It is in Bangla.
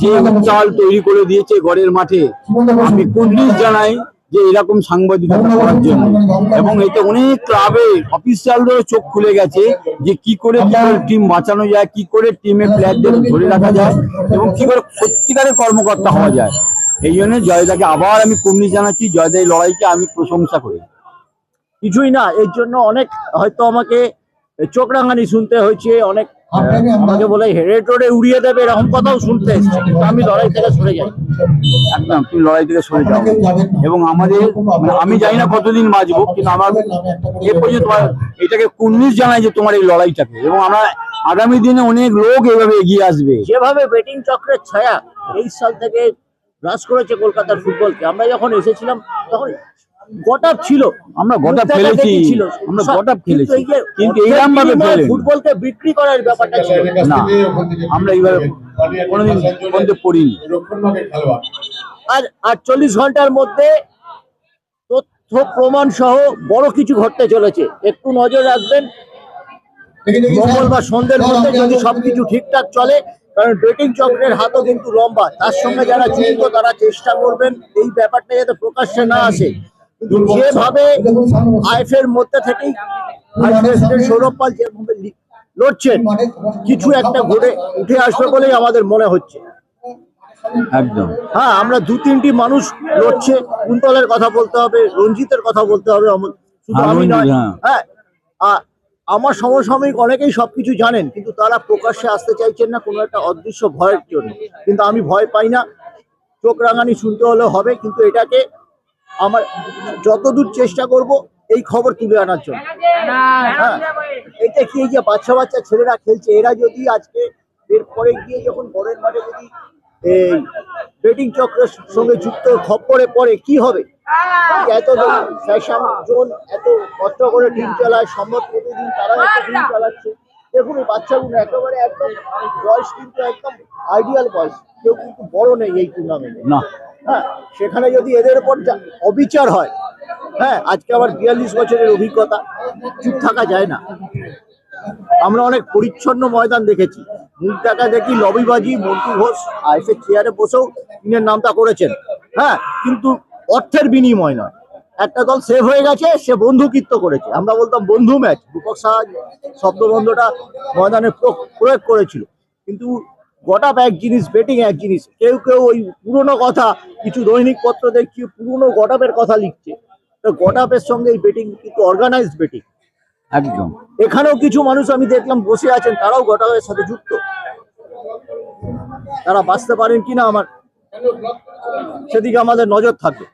যে উত্তাল তৈরি করে দিয়েছে গড়ের মাঠে, আমি কুর্নিশ জানাই যে এরকম সাংবাদিকতা করার জন্য। এবং এতে অনেক ক্লাবে অফিসিয়ালদেরও চোখ খুলে গেছে যে কি করে টিম বাঁচানো যায়, কি করে টিমের প্লেয়ারদের ধরে রাখা যায় এবং কি করে সত্যিকারের কর্মকর্তা হওয়া যায়। এই জন্য জয়দাকে আবার আমি কুর্নিশ জানাচ্ছি জয়দা এই লড়াইকে আমি প্রশংসা করি। কিছুই না, এর জন্য অনেক হয়তো আমাকে চোখ রাঙানি শুনতে হয়েছে, অনেক আমাকে বলে হেরে টোরে উড়িয়ে দেবে এরকম কথাও শুনতে এসছে। কিন্তু আমি লড়াই থেকে সরে যাই। একদম তুমি লড়াই থেকে সরে যাও। এবং আমাদের মানে আমি জানি না কতদিন বাঁচবো কিন্তু আমার এ পর্যন্ত তোমার এটাকে কুর্নিশ জানাই যে তোমার এই লড়াইটাকে। এবং আমরা আগামী দিনে অনেক লোক এভাবে এগিয়ে আসবে। যেভাবে বেটিং চক্রের ছায়া এই সাল থেকে গ্রাস করেছে কলকাতার ফুটবলকে আমরা যখন এসেছিলাম তখন গটাপ ছিল। আমরা গোটা প্রত্যেকটা ফেলেছি। দেখই ছিল। আমরা সব- গোটা কিন্তু এইরকম ভাবে ফুটবলকে বিক্রি করার ব্যাপারটা ছিল। না আমরা এইভাবে কোনোদিন বলতে পড়িনি। আর আটচল্লিশ ঘণ্টার মধ্যে তথ্য প্রমাণ সহ বড় কিছু ঘটতে চলেছে। একটু নজর রাখবেন। মঙ্গল বা সন্ধ্যের মধ্যে যদি সবকিছু ঠিকঠাক চলে কারণ বেটিং চক্রের হাতও কিন্তু লম্বা। তার সঙ্গে যারা জড়িত তারা চেষ্টা করবেন। এই ব্যাপারটা যাতে প্রকাশ্যে না আসে। যেভাবে আইএফের মধ্যে থেকেই সৌরভ পাল যেভাবে লড়ছেন কিছু একটা ঘটে উঠে আসবে বলেই আমাদের মনে হচ্ছে। একদম। হ্যাঁ আমরা দু তিনটি মানুষ লড়ছে কুন্তলের কথা বলতে হবে রঞ্জিতের কথা বলতে হবে শুধু হ্যাঁ, আমি রঞ্জিত, নয় হ্যাঁ। হ্যাঁ আমার সমসাময়িক অনেকেই সবকিছু জানেন কিন্তু তারা প্রকাশ্যে আসতে চাইছেন না কোনো একটা অদৃশ্য ভয়ের জন্য। কিন্তু আমি ভয় পাই না চোখ রাঙানি শুনতে হলে হবে কিন্তু এটাকে আমার যতদূর চেষ্টা করব এই খবর তুলে আনার জন্য। হ্যাঁ এটা কি এই যে বাচ্চা বাচ্চা ছেলেরা খেলছে এরা যদি আজকে এরপরে গিয়ে যখন বড়ের মাঠে যদি এই বেটিং চক্রের সঙ্গে যুক্ত খপ্পরে পড়ে কি হবে? এত ফ্যাশন জোন এত কষ্ট করে টিম চালায় সম্ভব প্রতিদিন তারা একটা টিম চালাচ্ছে। দেখুন এই বাচ্চাগুলো একেবারে একদম বয়স কিন্তু একদম আইডিয়াল বয়স। কেউ কিন্তু বড় নেই এই টুর্নামেন্টে না। হ্যাঁ সেখানে যদি এদের উপর অবিচার হয় হ্যাঁ আজকে আবার বিয়াল্লিশ বছরের অভিজ্ঞতা, চুপ থাকা যায় না। আমরা অনেক পরিচ্ছন্ন ময়দান দেখেছি। মুখ দেখা দেখি লবিবাজি, মন্টু ঘোষ আইসে চেয়ারে বসেও তিনের নামটা করেছেন। হ্যাঁ কিন্তু অর্থের বিনিময় নয়। একটা দল সেভ হয়ে গেছে, সে বন্ধুকিত্ব করেছে। আমরা বলতাম বন্ধু ম্যাচ রূপক সাহা শব্দবন্ধটা ময়দানে প্র- প্রয়োগ করেছিল। কিন্তু গোটা এক জিনিস বেটিং এক জিনিস। কেউ কেউ ওই পুরনো কথা কিছু দৈনিক পত্র দেখছি পুরনো গোটাপের কথা লিখছে। তো গটাপের সঙ্গে এই বেটিং কিন্তু অর্গানাইজড বেটিং একদম। এখানেও কিছু মানুষ আমি দেখলাম বসে আছেন তারাও গোটাপের সাথে যুক্ত। তারা বাঁচতে পারেন কিনা আমার সেদিকে আমাদের নজর থাকবে।